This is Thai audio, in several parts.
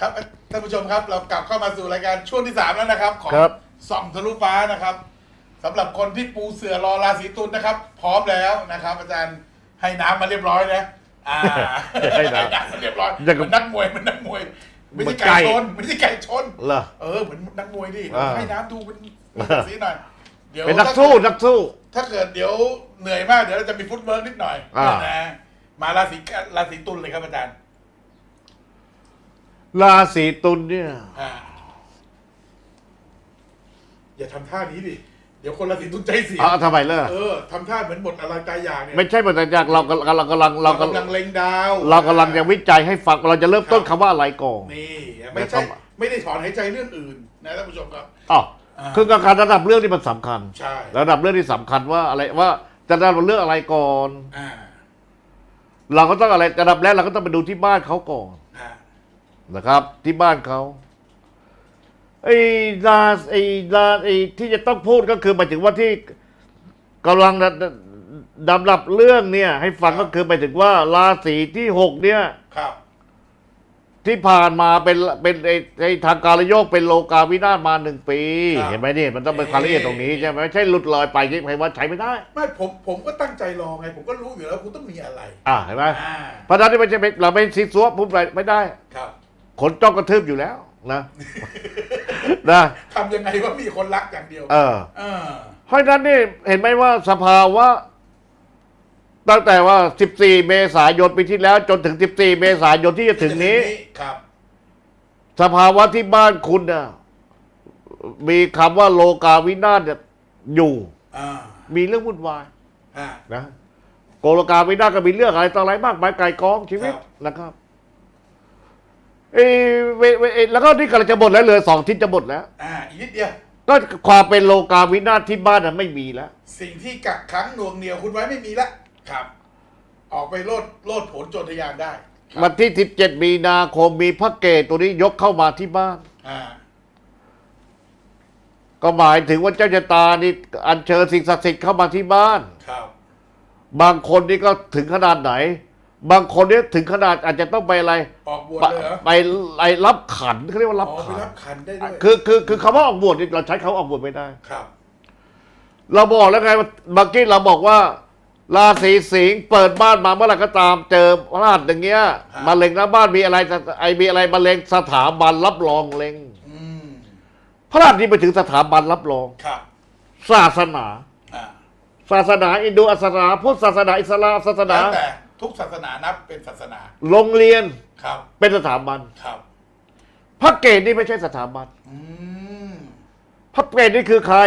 ครับท่านผู้ชมครับ เรากลับเข้ามาสู่รายการช่วงที่สามแล้วนะครับ ของครับ ส่องทะลุฟ้านะครับสำหรับคนที่ปูเสือรอราศีตุลนะครับ พร้อมแล้วนะครับ อาจารย์ให้น้ำมาเรียบร้อยนะอ่าให้น้ำมาเรียบร้อยอย่างกับมันนักมวยมันนักมวยไม่ใช่มันไก่ไก่ชนไม่ใช่ไก่ชน เหรอ เออเหมือนนักมวยดิอ่า ให้น้ำดูมันสีหน่อยเดี๋ยวเป็นนักสู้นักสู้ ถ้าเกิดเดี๋ยวเหนื่อยมากเดี๋ยวเราจะมีฟุตเวิร์กนิดหน่อยอ่านะมาราศีราศีตุลเลยครับอาจารย์ ราศีตุลเนี่ย อ่าอย่าทำท่านี้ดิ เดี๋ยวคนราศีตุลใจเสียอ้าวทำไมเล่ะเออทำท่าเหมือนหมดอะไรตายอย่างเนี่ยไม่ใช่หมดแต่จากเรากำลังกำลังเราเรากำกำลัลังงเล็งดาวเรากำลังจะวิจัยให้ฟังเราจะเริ่มต้นครับคำว่าอะไรก่อน นี่ไม่ใช่ไม่ได้ถอนหายใจเรื่องอื่นนะท่านผู้ชมครับ อ๋ออ่า คือการระดับเรื่องที่มันสำคัญ ใช่ระดับเรื่องที่สำคัญว่าอะไรว่าจะระดับเรื่องอะไรก่อน อ่า เราก็ต้องอะไรระดับแรกเราก็ต้องไปดูที่บ้านเขาก่อนอ่า นะครับ ที่บ้านเขาไอ้ลาไอ้ลาไอ้ที่จะต้องพูดก็คือหมายถึงว่าที่กำลังดดำดับเรื่องเนี่ย ให้ฟังก็คือหมายถึงว่าราศีที่หกเนี่ยครับ ที่ผ่านมาเป็นเป็นไอ้ไอ้ทางการโยกเป็นโลกาวินาศมาหนึ่งปี ครับ เห็นไหมนี่มันต้องเป็นความละเอียดตรงนี้ใช่ไหมไม่ใช่หลุดลอยไปที่ใครว่าใช้ไม่ได้ ไม่ผมผมก็ตั้งใจรอไง ผมก็รู้อยู่แล้วคุณต้องมีอะไรอ่าเห็นไหมอ่าเพราะฉะนั้นที่ไม่ใช่เราไม่ซีซัวพูดอะไรไม่ได้ ครับ ขนจ้องกระทืบอยู่แล้วนะนะทำยังไงว่ามีคนรักอย่างเดียว เออเออ เพราะฉะนั้นนี่เห็นไหมว่าสภาวะตั้งแต่ว่า 14 เมษายนปีที่แล้ว จนถึง 14 เมษายนที่จะถึงนี้ ครับ สภาวะที่บ้านคุณน่ะมีคำว่าโลกาวินาศเนี่ยอยู่ อ่ามีเรื่องวุ่นวายอ่า นะโกโลกาวินาศก็มีเรื่องอะไรต่ออะไรมากมายไก่กองชีวิตครับ นะครับ เอยเวเวเอยแล้วก็นี่กำลังจะหมดแล้วเหลือสองทิศจะหมดแล้ว อ่าอีกนิดเดียว ก็ความเป็นโลกาวินาศที่บ้านน่ะไม่มีแล้ว สิ่งที่กักขังหน่วงเหนียวคุณไว้ไม่มีละครับ ออกไปโลดโลดผลโจรทยานได้ครับวันที่ 17 มีนาคมมีพระเกตตัวนี้ยกเข้ามาที่บ้าน อ่า ก็หมายถึงว่าเจ้าชะตานี่อัญเชิญสิ่งศักดิ์สิทธิ์เข้ามาที่บ้าน ครับ บางคนนี่ก็ถึงขนาดไหน บางคนเนี่ยถึงขนาดอาจจะต้องไปอะไร ออกบวชไปเลยเหรอไปไปรับขันเขาเรียกว่าอ๋รับอไปขันรับขันได้ด้วยคือคือคือคำว่าออกบวชนี่เราใช้คำว่าออกบวชไม่ได้ ครับ เราบอกแล้วไงว่าเมื่อกี้เราบอกว่า ราศีสิงห์เปิดบ้านมาเมื่อไหร่ก็ตามเจอพระราชอย่างเงี้ยมาเล็งหน้าบ้านมีอะไรไอมีอะไรมาเล็งสถาบันรับรองเล็งอืมพระราชนี่ไปถึงสถาบันรับรอง ครับศาสนา อ่าศาสนาอินโดศาสนาพุทธศาสนาอิสลามศาสนา แล้วแต่ ทุกศาสนานับเป็นศาสนาโรงเรียนครับเป็นสถาบันครับพระเกศนี่ไม่ใช่สถาบันอืมพระเกศนี่คือใคร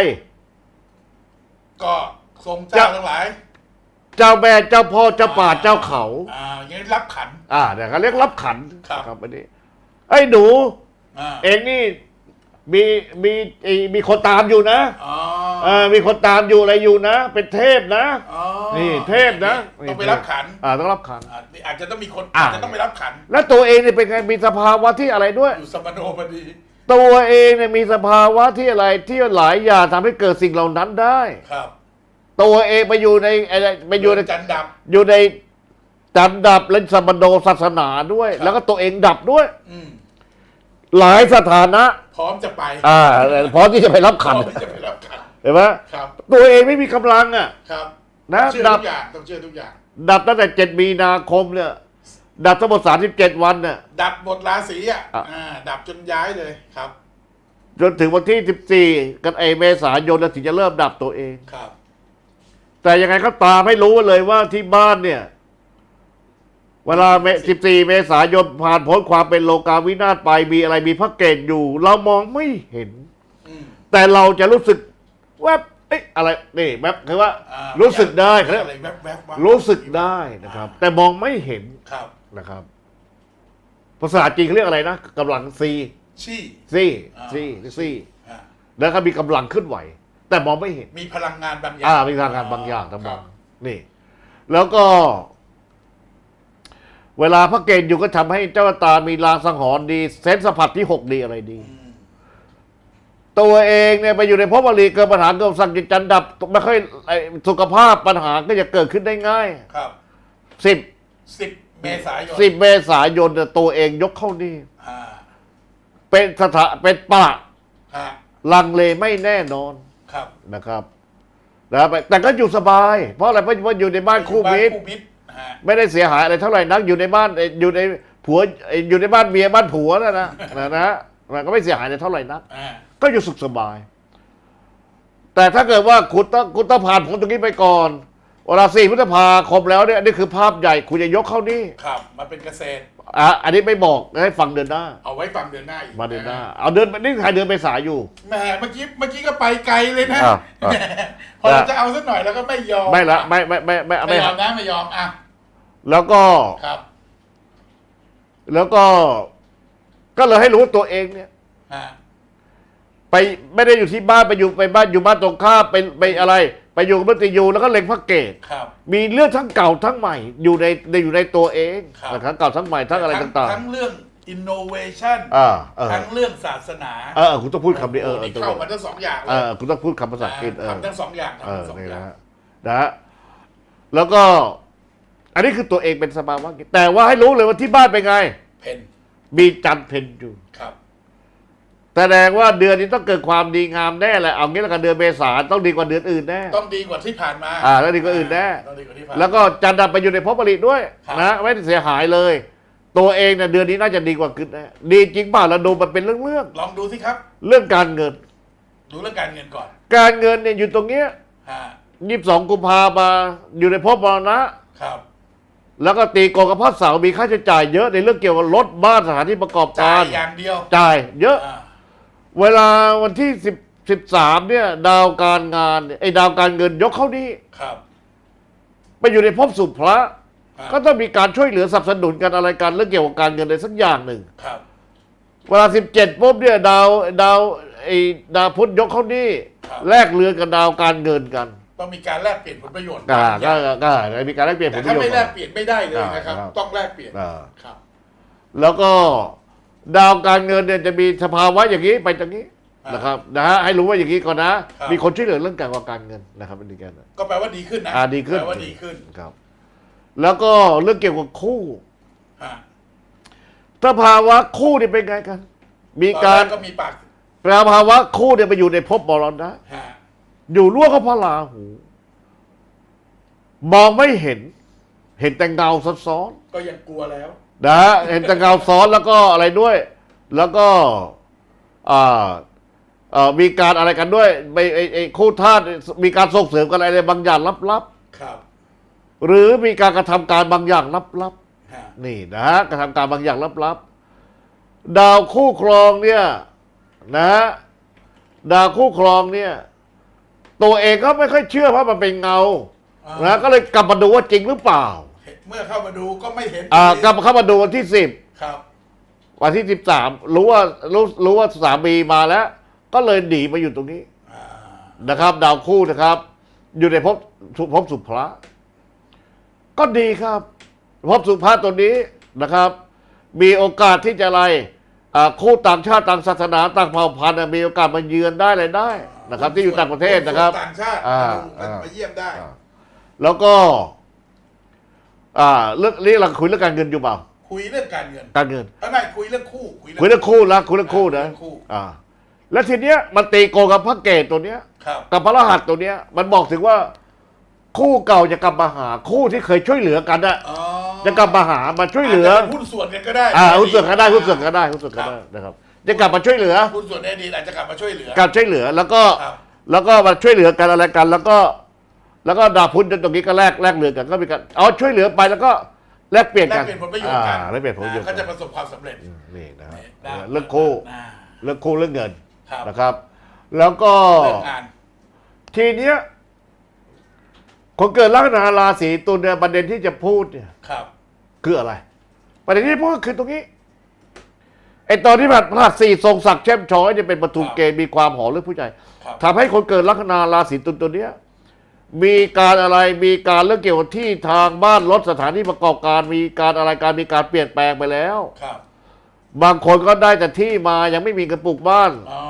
ก็ทรงเจ้าทั้งหลายเจ้าแม่เจ้าพ่อเจ้าป่าเจ้าเขาอ่าอย่างนี้รับขัน อ่าเนี่ยเขาเรียกรับขันครับ ครับอันนี้ไอ้หนู อ่าเองนี่มีมีไอ้มีคนตามอยู่นะ อ๋อ เออมีคนตามอยู่อะไรอยู่นะ เป็นเทพนะ อ๋อนี่เทพนะต้องไปรับขันอ่าต้องรับขัน อ่านี่อาจจะต้องมีคนอ่าอาจจะต้องไปรับขัน แล้วตัวเองเนี่ยเป็นไงมีสภาวะที่อะไรด้วย อยู่สมโนพอดีตัวเองเนี่ยมีสภาวะที่อะไรที่หลายอย่างทำให้เกิดสิ่งเหล่านั้นได้ ครับตัวเองไปอยู่ในอะไรไปอยู่ในจันทร์ดับอยู่ในจันดับและสมโนศาสนาด้วย ครับแล้วก็ตัวเองดับด้วยอืมหลายสถานะ พร้อมจะไปอ่าพร้อมที่จะไปรับพร้ขัอนมที่จะไปรับขัน เห็นไหมครับตัวเองไม่มีกำลังอะครับนะเชื่อดับทุกอย่างต้องเชื่อทุกอย่าง ดับตั้งแต่เจ็ดมีนาคมเนี่ยดับทั้งหมดสามสิบเจ็ดวันเนี่ย ดับหมดราศีอะอะ อ่าดับจนย้ายเลยครับจนถึงวันที่สิบสี่กันไอเมษายนน่ะถึงจะเริ่มดับตัวเอง ครับ แต่ยังไงก็ตามให้รู้ไว้เลยว่าที่บ้านเนี่ย เวลาสิบสี่เมษายนผ่านพ้นความเป็นโลกาวินาศไปมีอะไรมีพระเกตอยู่ เรามองไม่เห็น อืมแต่เราจะรู้สึก แวบเอ๊ะอะไรนี่แวบคือว่าอ่ารู้สึกได้เขาเรียกอะไรแวบๆวะรู้สึกได้นะครับ แต่มองไม่เห็นครับนะครับ ภาษาจีนเขาเรียกอะไรนะกำลังซีชี่ ซีอ่า ซีซีอ่าแล้วก็มีกำลังเคลื่อนไหว แต่มองไม่เห็น มีพลังงานบางอย่างอ่ามีทางการบางอย่างแต่มคอรังบนี่ แล้วก็ เวลาพระเกณฑ์อยู่ก็ทำให้เจ้าตามีลางสังหรณ์ดี เซนส์สัมผัสที่หกดีอะไรดี อืม ตัวเองเนี่ยไปอยู่ในภพวลีเกิดปัญหาเกิดสั่งจิตจันดับไม่ค่อยไอ้สุขภาพปัญหาก็จะเกิดขึ้นได้ง่ายครับสิบสิบเมษายนสิบเมษายนเนี่ยตัวเองยกเข้านี่อ่าเป็นสถาเป็นปะฮะลังเลไม่แน่นอนครับนะครับนะแต่ก็อยู่สบาย เพราะอะไรเพราะว่าอยู่ในบ้านคู่มิตรคู่มิตรฮะไม่ได้เสียหายอะไรเท่าไหร่นักอยู่ในบ้านเอ่ออยู่ในผัวเอ่ออยู่ในบ้านเมียบ้านผัวนะนะนะนะ มันก็ไม่เสียหายอะไรเท่าไหร่นักอ่าก็อยู่สุขสบาย แต่ถ้าเกิดว่าคุณต้องคุณต้องผ่านผมตรงนี้ไปก่อนเวลาสี่พฤษภาคมแล้วเนี่ยนี่คือภาพใหญ่คุณจะยกเข้านี่ครับมาเป็นเกษตร อะอันนี้ไม่บอกให้ฟังเดือนหน้า เอาไว้ฟังเดือนหน้าอีกมาเดือนหน้าเอาเดือนนี่ใครเดือนไปสายอยู่ แหมเมื่อกี้เมื่อกี้ก็ไปไกลเลยนะอ้าวอ้าวแหมพอเราจะเอาสักหน่อยแล้วก็ไม่ยอมไม่ละไม่ไม่ไม่ไม่ไม่ไม่ยอมนะไม่ยอมอะแล้วก็ ครับ แล้วก็ ก็เลยให้รู้ว่าตัวเองเนี่ย ฮะไปไม่ได้อยู่ที่บ้านไปอยู่ไปบ้านอยู่บ้านตรงข้ามไปไปอะไร ไปอยู่กับมัตยูแล้วก็เล็งพระเกตครับ มีเรื่องทั้งเก่าทั้งใหม่ อยู่ในในอยู่ในตัวเองครับนะครับเก่าทั้งใหม่ทั้งอะไรต่างทั้งเรื่อง innovation ๆอ่าเออทั้งเรื่องศาสนาเออคุณต้องพูดคำนี้เออโโหเออนี่เข้ามาทั้งสองอย่างเลเอยอคุณต้องพูดคำภาษาอังกฤษเออ ทำทั้งสองอย่างเออทำทั้งสองนี่อย่านะง ฮะนะฮะแล้วก็ อันนี้คือตัวเองเป็นสภาวะกิจแต่ว่าให้รู้เลยว่าที่บ้านเป็นไง เพน มีจันทร์เพนอยู่ครับ แสดงว่าเดือนนี้ต้องเกิดความดีงามแน่แหละเอางี้แล้วกันเดือนเมษาต้องดีกว่าเดือนอื่นแน่ ต้องดีกว่าที่ผ่านมาอ่าต้องดีกว่าอื่นแน่ ต้องดีกว่าที่ผ่านแล้วก็จันทร์ดับไปอยู่ในภพผลิตด้วยครับ นะไม่ได้เสียหายเลย ตัวเองเนี่ยเดือนนี้น่าจะดีกว่าขึ้นแน่ดีจริงเปล่าเราดูมันเป็นเรื่องเรื่องลองดูสิครับ ๆเรื่องการเงิน ดูเรื่องการเงินก่อนการเงินเนี่ยอยู่ตรงเนี้ยฮะยี่สิบสองกุมภามาอยู่ในภพมรณะ ครับ แล้วก็ตีโกงกับพ่อเสามีค่าใช้จ่ายเยอะในเรื่องเกี่ยวกับรถบ้านสถานที่ประกอบจ่ากายรอย่างเดียวจ่ายเยอะ อ่าเวลาวันที่สิบสิบสามเนี่ย ดาวการงานเนี่ยไอ้ดาวการเงินยกเข้านี่ครับไปอยู่ในภพสุพระครับก็ต้องมีการช่วยเหลือสนับสนุนกันอะไรกันเรื่องเกี่ยวกับการเงินอะไรสักอย่างหนึ่ง ครับเวลาสิบเจ็ดปุ๊บเนี่ยดาวดาวไอ้ดาวพุธยกเข้านี่ครับแลกเรือกับดาวการเงินกัน ต้องมีการแลกเปลี่ยนผลประโยชน์อ่าบางอก็ย่างก็ก็มีการแลกเปลี่ยนผแต่ลปถ้าระโยชไม่น์ แลกเปลี่ยนไม่ได้เลยนะครับ อ่าครับ ต้องแลกเปลี่ยนอ่าครับ แล้วก็ดาวการเงินเนี่ยจะมีสภาวะอย่างนี้ไปอย่างนี้อ่านนะครับนะฮะให้รู้ว่าอย่างนี้ก่อนนะ ครับ มีคนช่วยเหลือเรื่องการวางการเงินนะครับเป็นดีกันก็แปลว่าดีขึ้นนะอ่าดีขึ้นแปลว่าดีขึ้นครับ แล้วก็เรื่องเกี่ยวกับคู่ฮะสภาวะคู่นี่เป็นไงกัน มีตอนการแก็มีปากสภาวะคู่เนี่ยไปอยู่ในภพบรณะฮะ อยู่ร่วมกับพระราหู มองไม่เห็น เห็นแต่เงาซ้อนก็ยังกลัวแล้ว ๆนะฮะเห็นแต่เงาซ้อนแล้วก็อะไรด้วย แล้วก็อ่าเอ่อมีการอะไรกันด้วยไปไอ้ไอ้คู่ธาตุมีการส่งเสริมกันอะไรบางอย่างลับครับๆหรือมีการกระทำการบางอย่างลับฮะๆนี่นะฮะกระทำการบางอย่างลับๆ ดาวคู่ครองเนี่ยนะฮะดาวคู่ครองเนี่ย ตัวเองก็ไม่ค่อยเชื่อเพราะมันเป็นเงาอ่านะก็เลยกลับมาดูว่าจริงหรือเปล่าเมื่อเข้ามาดูก็ไม่เห็นอ่ากลับมาเข้ามาดูวันที่สิบครับ วันที่สิบสามรู้ว่ารู้รู้ว่าสามีมาแล้ว ก็เลยหนีมาอยู่ตรงนี้ อ่า นะครับ ดาวคู่นะครับ อยู่ในภพสุภพสุภะก็ดีครับภพสุภะตัวนี้นะครับ มีโอกาสที่จะอะไรอ่าคู่ต่างชาติต่างศาสนาต่างเผ่าพันธุ์อะมีโอกาสมาเยือนได้อะไรได้ นะครับ ที่อยู่ต่างประเทศนะครับ ต่างชาติอ่ามาดูอ่ามาเยี่ยมได้ แล้วก็ อ่าเรื่องนี้เราคุยเรื่องการเงินอยู่เปล่า คุยเรื่องการเงินการเงิน เอาไหนคุยเรื่องคู่คุยคุยเรื่องคู่ละคุยเรื่องคู่นะเรื่องคู่อ่า แล้วทีเนี้ยมันตีโกงกับพระเกตตัวเนี้ย ครับกับพระรหัสตัวเนี้ย มันบอกถึงว่า คู่เก่าจะกลับมาหา คู่ที่เคยช่วยเหลือกันอะอ๋อจะกลับมาหามาช่วยเหลือาจจะเป็นหุ้นส่วนกันก็ได้ อ่าหุ้นส่วนกันได้หุ้นส่วนกันได้หุ้นส่วนกันได้นะครับ จะกลับมาช่วยเหลือ หุ้นส่วนในอดีตอาจจะกลับมาช่วยเหลือ การช่วยเหลือแล้วก็ครับ แล้วก็มาช่วยเหลือกันอะไรกัน แล้วก็แล้วก็ดาบพุธตรงนี้ก็แลกแลกเรือกันก็มีการเอาช่วยเหลือไปแล้วก็แลกเปลี่ยนแลกักนเปลี่ยนผลประโยชน์กันอ่าแลกเปลี่ยนผลประโยชน์อ่าก็กัจะนประสบความสำเร็จอืมนี่นะฮะได้เรื่องคู่อ่าเรื่องคู่เรื่องเงินครับนะครับ แล้วก็ เรื่องงาน ทีเนี้ยคนเกิดลัคนาราศีตุลเนี่ยประเด็นที่จะพูดเนี่ย ครับ คืออะไร ประเด็นที่พูดก็คือตรงนี้ ไอตอนที่ผ่านพลาดสี่ทรงศักดิ์แช่มช้อยเนี่ยเป็นประตูเกณฑ์มีความหอมเรื่องผู้ใจครับทำให้คนเกิดลัคนาราศีตุลตัวเนี้ยมีการอะไรมีการเรื่องเกี่ยวกับที่ทางบ้านรถสถานที่ประกอบการมีการอะไรการมีการเปลี่ยนแปลงไปแล้ว ครับบางคนก็ได้แต่ที่มายังไม่มีเงินปลูกบ้าน อ๋อ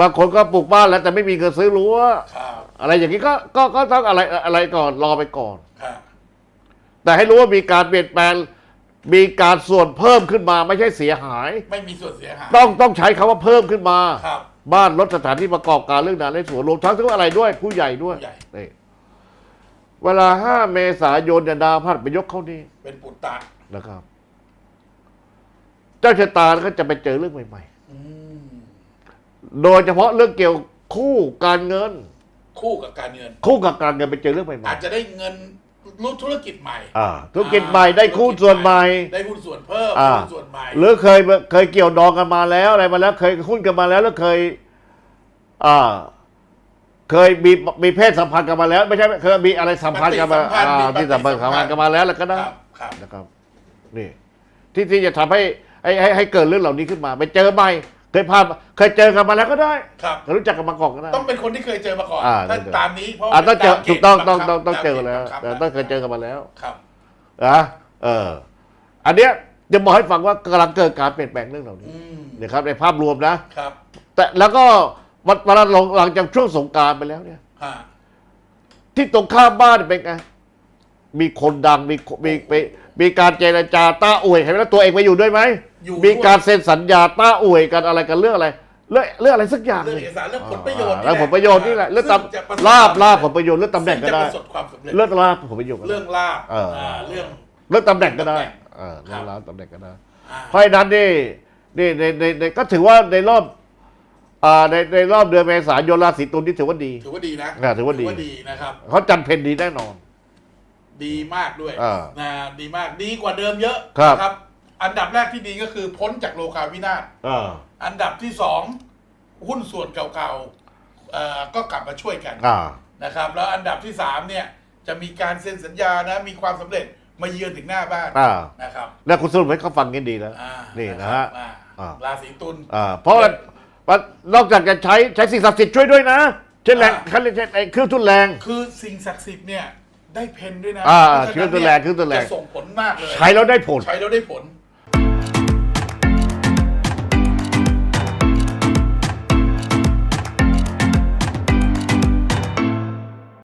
บางคนก็ปลูกบ้านแล้วแต่ไม่มีเงินซื้อรั้ว ครับอะไรอย่างนี้ก็ก็ก็ต้องอะไรอะไรก่อนรอไปก่อน ครับแต่ให้รู้ว่ามีการเปลี่ยนแปลง มีการส่วนเพิ่มขึ้นมาไม่ใช่เสียหาย ไม่มีส่วนเสียหาย ต้องต้องใช้คำว่าเพิ่มขึ้นมา ครับ บ้านรถสถานที่ประกอบการเรื่องนั้นเรื่องสวนรวมทั้งทุกอะไรด้วย ผู้ใหญ่ด้วยผู้ใหญ่ นี่เวลาห้าเมษายนเนี่ยดาวพัดไปยกเขานี่เป็นปุตตะนะครับ เจ้าชะตาก็จะไปเจอเรื่องใหม่ อืมๆ โดยเฉพาะเรื่องเกี่ยวคู่การเงิน คู่กับการเงิน คู่กับการเงินไปเจอเรื่องใหม่อาจจะได้เงิน รู้ธุรกิจใหม่ๆอ่าธุรกิจใหม่ได้คู่ส่วนใหม่ ได้หุ้นส่วนเพิ่มอ่า หุ้นส่วนใหม่หรือเคยเคยเกี่ยวดองกันมาแล้วอะไรมาแล้ว เคยหุ้นกันมาแล้วแล้วเคยอ่าเคยมีมีเพศสัมพันธ์กันมาแล้ว ไม่ใช่เคยมีอะไรสัมพันธ์กันมาอ่าที่สัมพันธ์สัมพันธ์กันมาแล้วแล้วก็คได้รับครับนะครับนี่ที่ที่จะทำให้ให้ให้ให้เกิดเรื่องเหล่านี้ขึ้นมา ไปเจอใหม่ เคยผ่านเคยเจอกันมาแล้วก็ได้ครับ เคยรู้จักกันมาก่อนก็ได้ ต้องเป็นคนที่เคยเจอมาก่อนอ่า ถ้าเดี๋ยวตามนี้เพราะอ่าต้องเจอตามถูกต้องเณฑ์ต้องบัต้องคับต้องเจอตามแล้วกณฑ์บังคับต้องเคยเจอกันมาแล้ว ครับ นะเออ อันเนี้ยจะบอกให้ฟังว่ากำลังเกิดการเปลี่ยนแปลงเรื่องเหล่านี้อืมนะครับในภาพรวมนะ ครับแต่แล้วก็วันวันหลังหลังจากช่วงสงกรารไปแล้วเนี่ย ฮะที่ตรงข้ามบ้านเป็นไงมีคนดังมีมีมีมีการเจรจาต้าอวยเห็นไหมแล้วตัวเองไปอยู่ด้วยไหม อยู่มีด้วยการเซ็นสัญญาต้าอวยกันอะไรกันเรื่องอะไร เรื่องเรื่องอะไรสักอย่างเรื่องหเอนึ่งกสารเรื่องผลประโยชน์อ่าแล้วผลประโยชน์นี่แหละเรื่องซึ่งจะประสบตำลาบลาบผลประโยชน์เรื่องตำแหน่งก็ได้ ซึ่จะประสบความสำเร็จเรื่องลาบผลประโยชน์ก็ได้เรื่องลาบเอออ่าเรื่อง เรื่องตำแหน่งก็ได้ตำแหน่งเออเรื่องลาบตำแหน่งก็ได้ อ่า เพราะฉะนั้นนี่นี่ในในในก็ถือว่าในรอบอ่าในในรอบเดือนเมษายนราศีตุลนี่ถือว่าดี ถือว่าดีนะอ่าถือว่าดีดีนะครับ เขาจันเพนดีแน่นอน ดีมากด้วยอ่านะดีมากดีกว่าเดิมเยอะครับ นะครับ อันดับแรกที่ดีก็คือพ้นจากโลกาวินาศอ่าอันดับที่สองหุ้นส่วนเก่าๆเอ่อก็กลับมาช่วยกันอ่า นะครับ แล้วอันดับที่สามเนี่ยจะมีการเซ็นสัญญานะมีความสำเร็จมาเยือนถึงหน้าบ้านอ่า นะครับแล้วคุณสรุปให้เขาฟังกันดีแล้ว อ่านี่นะครัฮะบอ่าอ่า ราศีตุล อ่าเพราะว่าว่านอกจากจะใช้ใช้สิ่งศักดิ์สิทธิ์ช่วยด้วยนะเช่นแรงเขาเรียกใช้ไอ้เครื่องทุนแรง คือสิ่งศักดิ์สิทธิ์เนี่ยได้เพนด้วยนะอ่าพราะฉะนั้นเครื่องตัวแรงเครื่องตัวแรง จะส่งผลมากเลยใช้แล้วได้ผล ใช้แล้วได้ผล